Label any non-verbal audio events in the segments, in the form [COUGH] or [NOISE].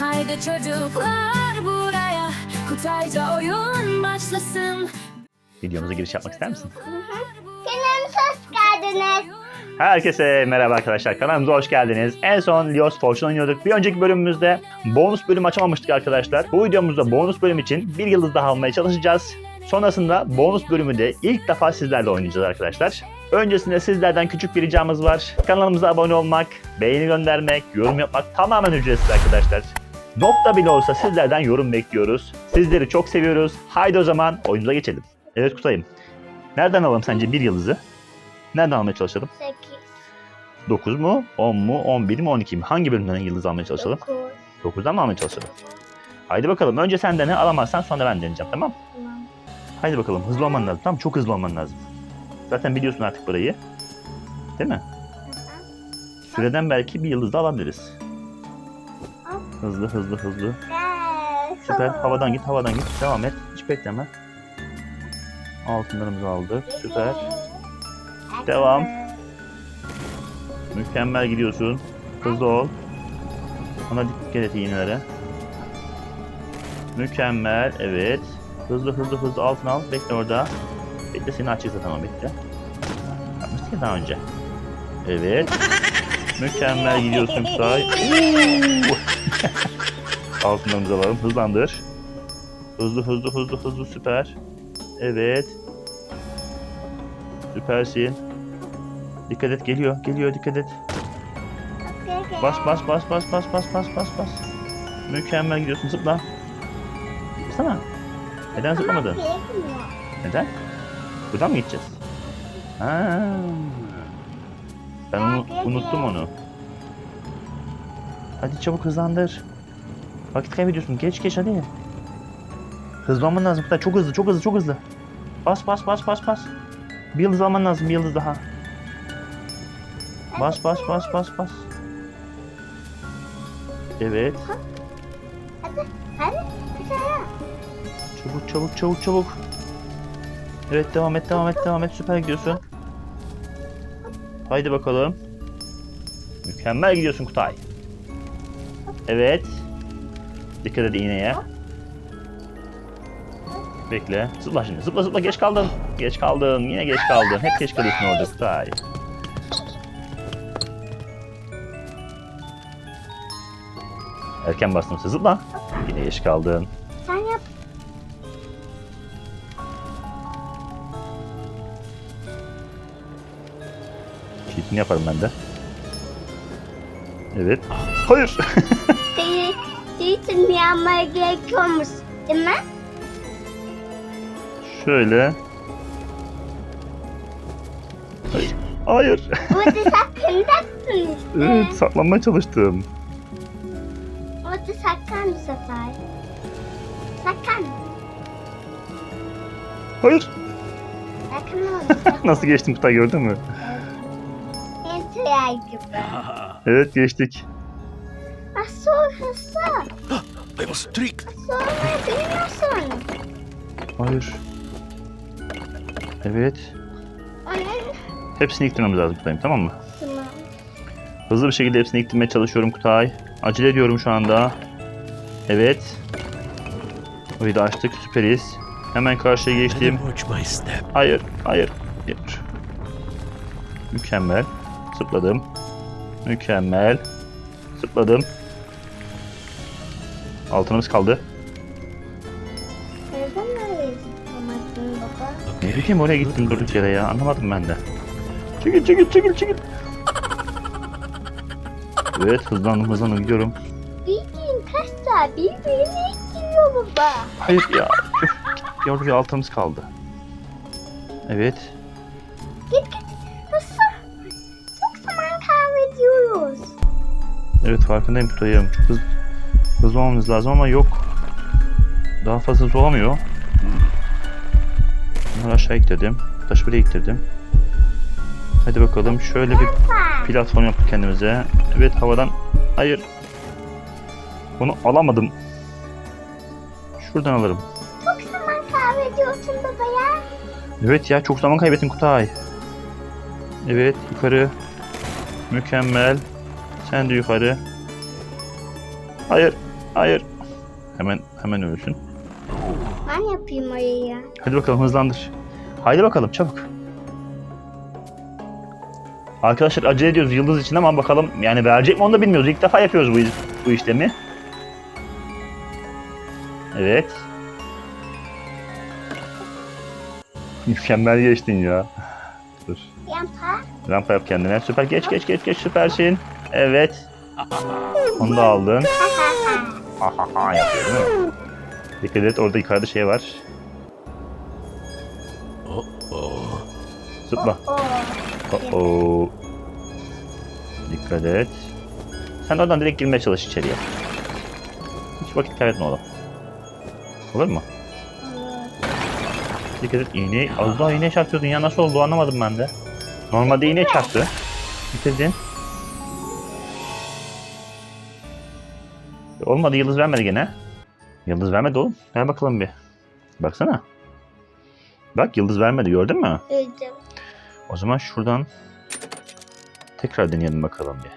Haydi çocuklar buraya Kutayca oyun başlasın Videomuza giriş yapmak ister misin? Kanalımıza hoş geldiniz. Herkese merhaba arkadaşlar. Kanalımıza hoş geldiniz. En son Lios Fortune oynuyorduk. Bir önceki bölümümüzde bonus bölüm açamamıştık arkadaşlar. Bu videomuzda bonus bölüm için bir yıldız daha almaya çalışacağız. Sonrasında bonus bölümü de ilk defa sizlerle oynayacağız arkadaşlar. Öncesinde sizlerden küçük bir ricamız var. Kanalımıza abone olmak, beğeni göndermek, yorum yapmak tamamen ücretsiz arkadaşlar. Nokta bile olsa sizlerden yorum bekliyoruz. Sizleri çok seviyoruz. Haydi o zaman oyunumuza geçelim. Evet Kutay'ım. Nereden alalım sence bir yıldızı? Nereden almaya çalışalım? 8, 9 mu? 10 mu? 11 mi? 12 mi? Hangi bölümden yıldız almaya çalışalım? 9. 9'dan mı almaya çalışalım? Haydi bakalım. Önce sen dene. Alamazsan sonra ben deneyeceğim. Tamam? Tamam. Haydi bakalım. Hızlı olman lazım. Tamam Çok hızlı olman lazım. Zaten biliyorsun artık burayı. Değil mi? Süreden belki bir yıldız da alabiliriz. Hızlı hızlı hızlı. Süper. Havadan git. Havadan git. Devam et. Hiç bekleme. Altınlarımızı aldık. Süper. Devam. Mükemmel gidiyorsun. Hızlı ol. Ona dikkat et iğnelere. Mükemmel. Evet. Hızlı hızlı hızlı altına al. Bekle orada. Bekle seni açacak zaten o bekle. Yapmıştık ya daha önce. Evet. Mükemmel gidiyorsun Kutay. [LAUGHS] [LAUGHS] Altınlarımızı alalım. Hızlandır. Hızlı hızlı hızlı hızlı süper. Evet. Süpersin. Dikkat et geliyor. Geliyor dikkat et. Bas bas bas bas bas bas bas bas bas. Mükemmel gidiyorsun zıpla. Zıplasana. Neden zıplamadın? Neden? Buradan mı gideceğiz? Ha. Ben unuttum onu. Hadi çabuk hızlandır. Vakit kaybediyorsun. Geç geç hadi. Hızlı olman lazım. Çok hızlı çok hızlı çok hızlı. Bas bas bas bas bas. Bir yıldız alman lazım bir yıldız daha. Bas bas bas bas bas. Evet. Hadi. Güzel. Çabuk çabuk çabuk çabuk. Evet devam et devam et devam et süper gidiyorsun. Haydi bakalım. Mükemmel gidiyorsun Kutay. Evet. Dikkat et iğneye. Bekle. Zıpla şimdi. Zıpla zıpla geç kaldın. Geç kaldın. Yine geç kaldın. Hep geç kalıyorsun orada Kutay. Erken bastım size. Zıpla. Yine geç kaldın. Sen yap. Cheat'ini yaparım ben de. Evet. Hayır. [LAUGHS] Seni için bir yapmaya gerekiyormuş. Değil mi? Şöyle. Hayır. Hayır. Burada saklandaksın [LAUGHS] işte. evet, saklanmaya çalıştım. Orada saklan bu sefer. Saklan. Hayır. [LAUGHS] Saklan orada. Nasıl geçtim Kutay gördün mü? Enter gibi. Evet geçtik. Hızlı? I was tricked. Sonra bilmiyorsun. Hayır. Evet. Onun Hepsini iktirmemiz lazım Kutay'ım tamam mı? tamam. Hızlı bir şekilde hepsini iktirmeye çalışıyorum Kutay. Acele ediyorum şu anda. Evet. Burayı da açtık süperiz. Hemen karşıya geçtim. Better watch my step. Hayır, hayır, hayır. Mükemmel. Zıpladım. Mükemmel. Zıpladım. Altınımız kaldı. Neden öyle zıplamadın baba? Ne bileyim oraya gittim durduk yere ya. Anlamadım ben de. Çekil, çekil, çekil, çekil. Evet, hızlandım, hızlandım gidiyorum. Bildiğin taşlar birbirine gidiyor baba. Hayır ya. Üf, gördük ya altımız kaldı. Evet. Git git. Nasıl? Çok zaman kaybediyoruz. Evet farkındayım tutayım. Çok hızlı, olmamız lazım ama yok. Daha fazla hızlı olamıyor. Bunları aşağı ittirdim. Taşı buraya ittirdim. Hadi bakalım şöyle bir platform yaptık kendimize. Evet havadan... Hayır. Bunu alamadım. Şuradan alırım. Çok zaman kaybediyorsun baba ya. Evet ya çok zaman kaybettin Kutay. Evet yukarı. Mükemmel. Sen de yukarı. Hayır. Hayır. Hemen hemen ölsün. Ben yapayım orayı. Hadi bakalım hızlandır. Haydi bakalım çabuk. Arkadaşlar acele ediyoruz yıldız için ama bakalım yani verecek mi onu da bilmiyoruz. İlk defa yapıyoruz bu, bu işlemi. Evet. Mükemmel geçtin ya. Dur. Yapar. Rampa yap kendine. Süper geç geç geç geç süpersin. Evet. Onu da aldın. Ha ha ha yapıyor değil mi? Dikkat et orada yukarıda şey var. Zıpla. Oh oh. Dikkat et. Sen oradan direkt girmeye çalış içeriye. Hiç vakit kaybetme oğlum. Olur mu? Dikkat et iğneyi. Az daha iğneye çarpıyordun ya nasıl oldu anlamadım ben de. Normalde iğneye çarptı. Bitirdin. Olmadı yıldız vermedi gene. Yıldız vermedi oğlum. Ver bakalım bir. Baksana. Bak yıldız vermedi gördün mü? Öldüm. O zaman şuradan tekrar deneyelim bakalım bir.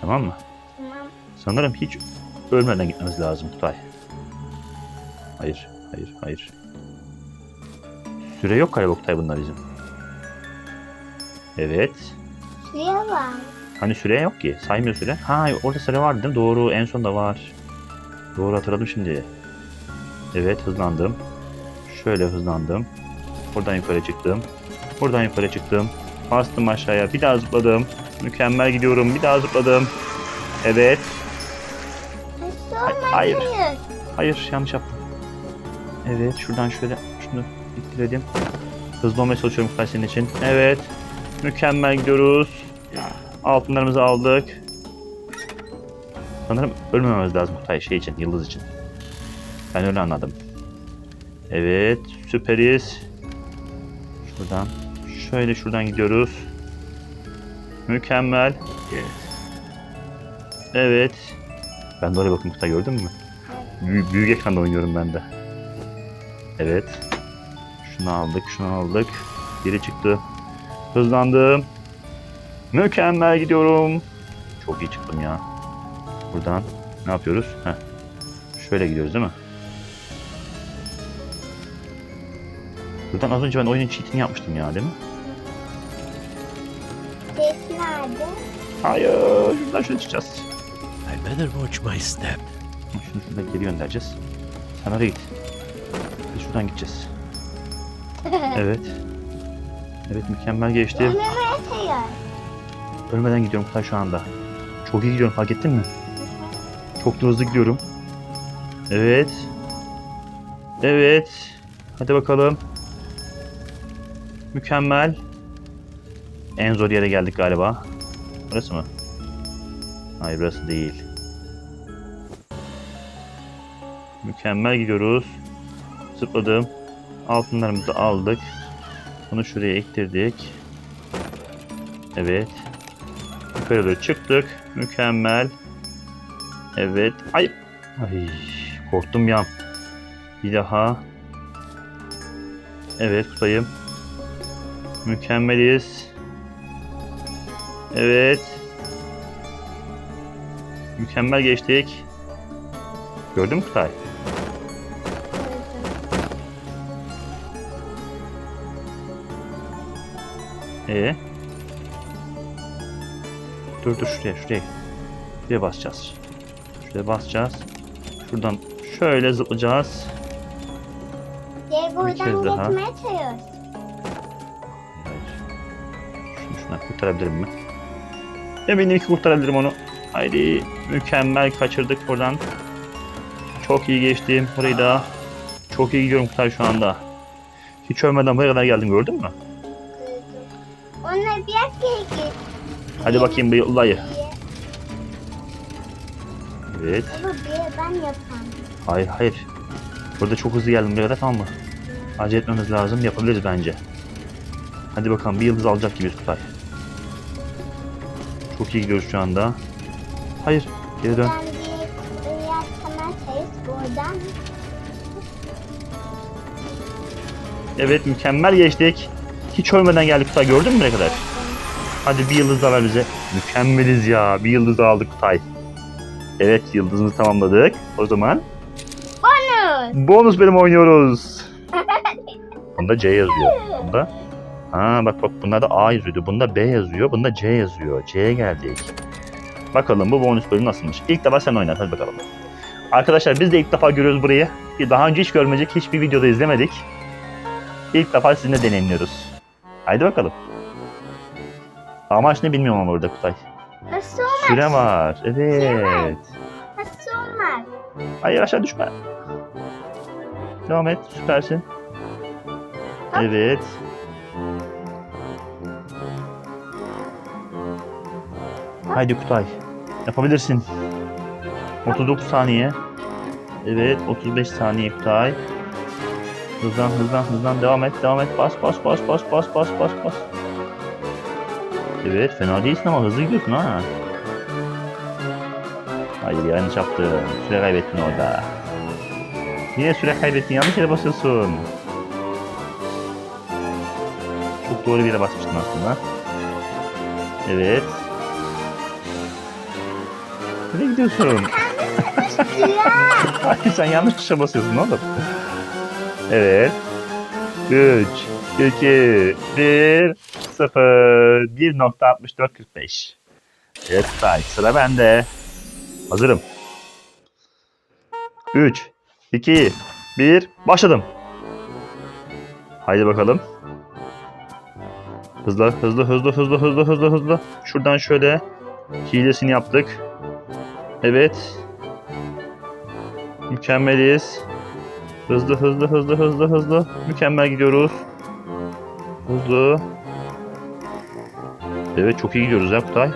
Tamam mı? Tamam. Sanırım hiç ölmeden gitmemiz lazım Kutay. Hayır, hayır, hayır. Süre yok galiba Kutay bunlar bizim. Evet. Şuraya bak. Hani süre yok ki. Saymıyor süre. Ha orada süre vardı değil mi? Doğru en sonda var. Doğru hatırladım şimdi. Evet hızlandım. Şöyle hızlandım. Buradan yukarı çıktım. Buradan yukarı çıktım. Bastım aşağıya. Bir daha zıpladım. Mükemmel gidiyorum. Bir daha zıpladım. Evet. Hayır. Hayır yanlış yaptım. Evet şuradan şöyle şunu ittirelim. Hızlı olmaya çalışıyorum senin için. Evet. Mükemmel gidiyoruz. Altınlarımızı aldık. Sanırım ölmememiz lazım Kutay şey için, yıldız için. Ben öyle anladım. Evet, süperiz. Şuradan, şöyle şuradan gidiyoruz. Mükemmel. Evet. Ben de oraya bakın Kutay gördün mü? Büyük, büyük ekranda oynuyorum ben de. Evet. Şunu aldık, şunu aldık. Geri çıktı. Hızlandım. Mükemmel gidiyorum. Çok iyi çıktım ya. Buradan ne yapıyoruz? Heh. Şöyle gidiyoruz değil mi? Buradan az önce ben oyunun cheatini yapmıştım ya değil mi? Ses nerede? Hayır. Şuradan şöyle çıkacağız. I better watch my step. Şunu şuradan geri göndereceğiz. Sen oraya git. Biz şuradan gideceğiz. [LAUGHS] Evet. Evet mükemmel geçti. Atıyor. Ölmeden gidiyorum Kutay şu anda. Çok iyi gidiyorum fark ettin mi? Çok da hızlı gidiyorum. Evet. Evet. Hadi bakalım. Mükemmel. En zor yere geldik galiba. Burası mı? Hayır burası değil. Mükemmel gidiyoruz. Zıpladım. Altınlarımızı aldık. Bunu şuraya ektirdik. Evet. Doğru çıktık. Mükemmel. Evet. Ay. Ay. Korktum ya. Bir daha. Evet Kutay'ım. Mükemmeliz. Evet. Mükemmel geçtik. Gördün mü Kutay? Ee? Dur dur şuraya şuraya. Şuraya basacağız. Şuraya basacağız. Şuradan şöyle zıplayacağız. Kez buradan geçmeye çalışıyoruz. Şunu şuna kurtarabilirim mi? Eminim ki kurtarabilirim onu. Haydi mükemmel kaçırdık oradan. Çok iyi geçtim burayı da. Çok iyi gidiyorum Kutay şu anda. Hiç ölmeden buraya kadar geldim gördün mü? Onlar biraz geri git. Hadi bakayım bir diye. Evet. Baba bir ben yapam. Hayır hayır. Burada çok hızlı geldim buraya kadar tamam mı? Acele etmemiz lazım. Yapabiliriz bence. Hadi bakalım bir yıldız alacak gibiyiz Kutay. Çok iyi gidiyoruz şu anda. Hayır. Geri dön. Evet mükemmel geçtik. Hiç ölmeden geldik Kutay gördün mü ne kadar? Hadi bir yıldız daha ver bize. Mükemmeliz ya. Bir yıldız daha aldık Kutay. Evet yıldızımızı tamamladık. O zaman Bonus. bonus bölüm oynuyoruz. [LAUGHS] Bunda C yazıyor. Bunda Ha bak bak bunda da A yazıyordu. Bunda B yazıyor. Bunda C yazıyor. C'ye geldik. Bakalım bu bonus bölüm nasılmış. İlk defa sen oynat hadi bakalım. Arkadaşlar biz de ilk defa görüyoruz burayı. Daha önce hiç görmeyecek hiçbir videoda izlemedik. İlk defa sizinle deneyimliyoruz. Haydi bakalım. Amaç ne bilmiyorum ama burada Kutay. Nasıl olmaz? Süre var. Evet. Nasıl olmaz? Hayır aşağı düşme. Devam et. Süpersin. Evet. Haydi Kutay. Yapabilirsin. 39 saniye. Evet 35 saniye Kutay. Hızlan hızlan hızlan devam et devam et. Bas bas bas bas bas bas bas bas. Evet fena değilsin ama hızlı gidiyorsun ha. Hayır yanlış yaptın. Süre kaybettin orada. Yine süre kaybettin. Yanlış yere basıyorsun. Çok doğru bir yere basmıştın aslında. Evet. Nereye gidiyorsun? Hayır [LAUGHS] sen yanlış tuşa basıyorsun oğlum. Evet. 3, 2, 1, 0, 1.6445. Evet say sıra bende. Hazırım. 3, 2, 1, başladım. Haydi bakalım. Hızlı, hızlı, hızlı, hızlı, hızlı, hızlı, hızlı. Şuradan şöyle hilesini yaptık. Evet. Mükemmeliz. Hızlı, hızlı, hızlı, hızlı, hızlı. Mükemmel gidiyoruz. Hızlı. Evet, çok iyi gidiyoruz ya Kutay.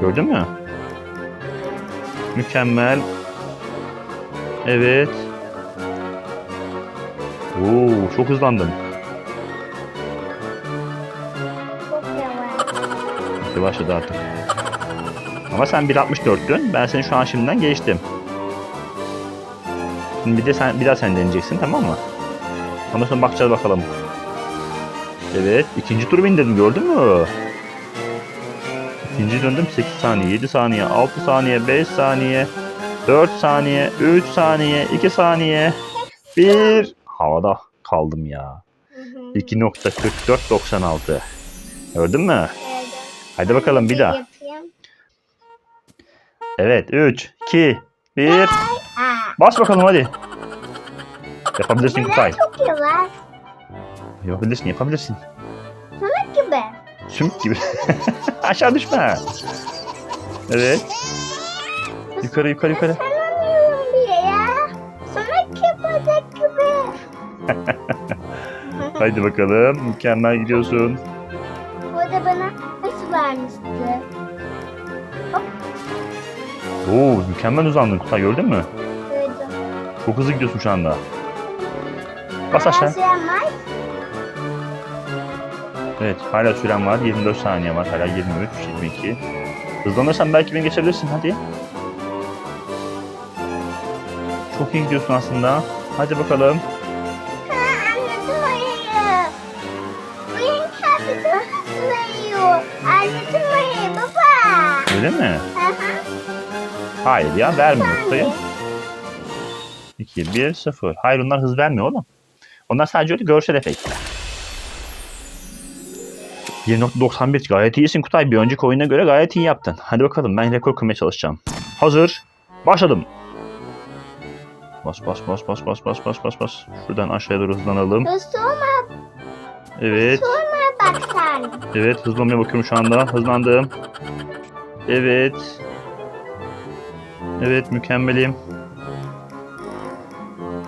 Gördün mü? Mükemmel. Evet. Oo, çok yavaş. Yavaşladı artık. Ama sen 1.64'tün. Ben seni şu an şimdiden geçtim. Şimdi bir de sen bir daha sen deneyeceksin tamam mı? Ondan sonra bakacağız bakalım. Evet, ikinci turu bindirdim gördün mü? İkinci döndüm 8 saniye, 7 saniye, 6 saniye, 5 saniye, 4 saniye, 3 saniye, 2 saniye, 1 havada kaldım ya. Hı hı. 2.4496. Gördün mü? Hadi bakalım bir daha. Evet 3, 2, 1. Aa, Bas bakalım hadi. Yapabilirsin Kutay. çok yavaş. Yapabilirsin yapabilirsin. Sana gibi. Sümük gibi. [LAUGHS] Aşağı düşme. Evet. Yukarı yukarı yukarı. Sanamıyorum bile ya. Sana yapacak gibi. [LAUGHS] Haydi bakalım. Mükemmel gidiyorsun. Bu da bana nasıl vermişti? Oo mükemmel uzandın Kutay gördün mü? Duydum. Çok hızlı gidiyorsun şu anda. Bas aşağı. Evet hala süren var. 24 saniye var. Hala 23, 22. Hızlanırsan belki beni geçebilirsin hadi. Çok iyi gidiyorsun aslında. Hadi bakalım. Öyle mi? Hayır ya vermiyor. Kutay'ı. 2, 1, 0. Hayır onlar hız vermiyor oğlum. Onlar sadece öyle görsel efekt. 1.91 gayet iyisin Kutay. Bir önceki oyuna göre gayet iyi yaptın. Hadi bakalım ben rekor kırmaya çalışacağım. Hazır. Başladım. Bas bas bas bas bas bas bas bas bas. Şuradan aşağıya doğru hızlanalım. Olma, Evet. olma bak sen. Evet hızlanmaya bakıyorum şu anda. Hızlandım. Evet. Evet mükemmelim.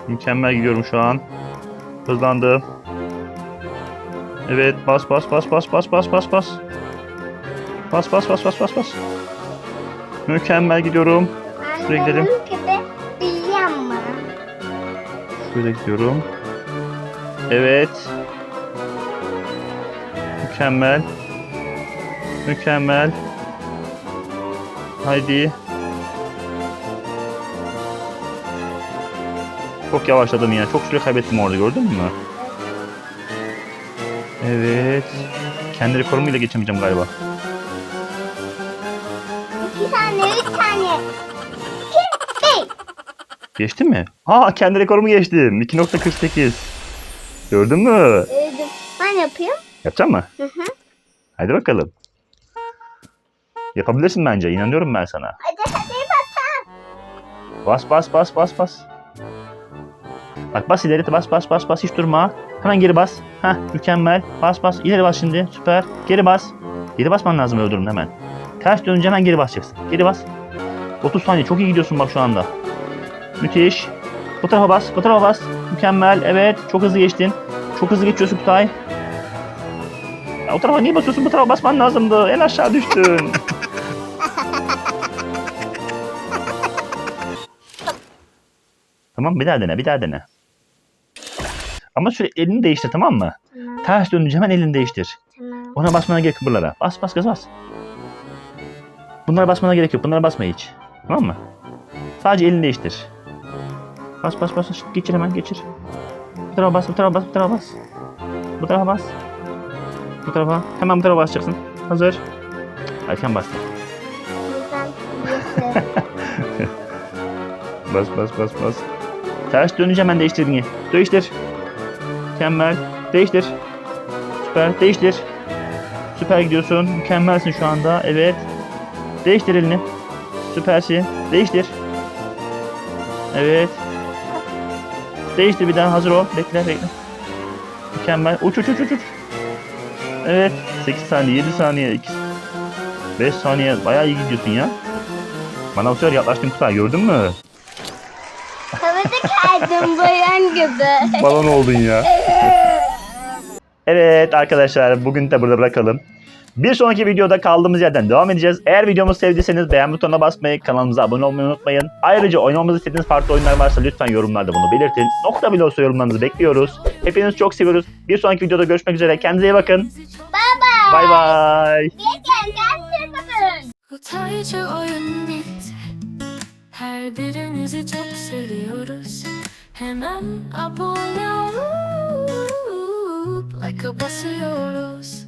Mükemmel gidiyorum şu an. Hızlandım. Evet bas bas bas bas bas bas bas bas. Bas bas bas bas bas bas. Mükemmel gidiyorum. Şuraya gidelim. Şöyle gidiyorum. Evet. Mükemmel. Mükemmel. Haydi. Çok yavaşladım ya. Çok süre kaybettim orada gördün mü? Evet. Kendi rekorumu ile geçemeyeceğim galiba. iki tane, üç tane. İki, bir. Geçtin mi? Aa kendi rekorumu geçtim. 2.48. Gördün mü? Dur, Ben yapayım. Yapacak mı? Hı hı. Hadi bakalım. Yapabilirsin bence. İnanıyorum ben sana. Hadi hadi bakalım. Bas bas bas bas bas. Bak bas ileri bas bas bas bas hiç durma. Hemen geri bas. Heh mükemmel. Bas bas ileri bas şimdi. Süper. Geri bas. Geri basman lazım öyle durumda hemen. Ters dönünce hemen geri basacaksın. Geri bas. 30 saniye çok iyi gidiyorsun bak şu anda. Müthiş. Bu tarafa bas. Bu tarafa bas. Mükemmel. Evet. Çok hızlı geçtin. Çok hızlı geçiyorsun Kutay. Ya, o tarafa niye basıyorsun? Bu tarafa basman lazımdı. En aşağı düştün. [LAUGHS] Tamam bir daha dene bir daha dene. Ama sürekli elini değiştir tamam mı? Tamam, Ters dönünce hemen elini değiştir. tamam. Ona basmana gerek yok buralara. Bas bas gaz bas. Bunlara basmana gerek yok. Bunlara basma hiç. Tamam mı? Sadece elini değiştir. Bas bas bas. bas. Geçir hemen geçir. Bu tarafa bas, bu tarafa bas, bu tarafa bas. Bu tarafa bas. Bu tarafa. Hemen bu tarafa basacaksın. Hazır. Erken bastın. [LAUGHS] Bas bas bas bas. Ters dönünce hemen değiştir. Değiştir. Mükemmel. Değiştir. Süper. Değiştir. Süper gidiyorsun. Mükemmelsin şu anda. Evet. Değiştir elini. Süpersin. Değiştir. Evet. Değiştir bir daha. Hazır ol. Bekle bekle. Mükemmel. Uç uç uç uç. Evet. 8 saniye, 7 saniye, 2 5 saniye. Bayağı iyi gidiyorsun ya. Bana bu sefer yaklaştın Kutay gördün mü? Kaldım bayan gibi. Balon oldun ya. Evet arkadaşlar bugün de burada bırakalım. Bir sonraki videoda kaldığımız yerden devam edeceğiz. Eğer videomuzu sevdiyseniz beğen butonuna basmayı, kanalımıza abone olmayı unutmayın. Ayrıca oynamamızı istediğiniz farklı oyunlar varsa lütfen yorumlarda bunu belirtin. Nokta bile olsa yorumlarınızı bekliyoruz. Hepinizi çok seviyoruz. Bir sonraki videoda görüşmek üzere. Kendinize iyi bakın. Bye bye. Bay bay. Gel gel bakın. Kutaycı oyun bitti Her birinizi çok seviyoruz Hemen abone olup Like'a basıyoruz